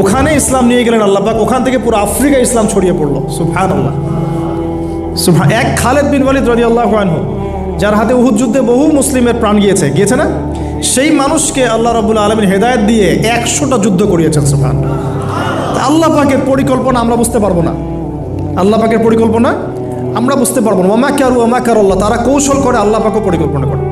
ওখানে ইসলাম নিয়ে গেলেন আল্লাহ পাক, ওখান থেকে পুরো আফ্রিকা ইসলাম ছড়িয়ে পড়ল। সুফান আল্লাহ সুফা এক খালেদ বিন ওয়ালিদ রদি আল্লাহ আনহু, যার হাতে উহুদ যুদ্ধে বহু মুসলিমের প্রাণ গিয়েছে। গিয়েছে না? সেই মানুষকে আল্লাহ রবুল্লা আলমিন হেদায়ত দিয়ে একশোটা যুদ্ধ করিয়েছেন সুফান আল্লাহ পাকের পরিকল্পনা আমরা বুঝতে পারব না। আল্লাহ পাকের পরিকল্পনা আমরা বুঝতে পারব না। ওমা কারু ওমা কার আল্লাহ তারা কৌশল করে আল্লাহ পাকও পরিকল্পনা করে।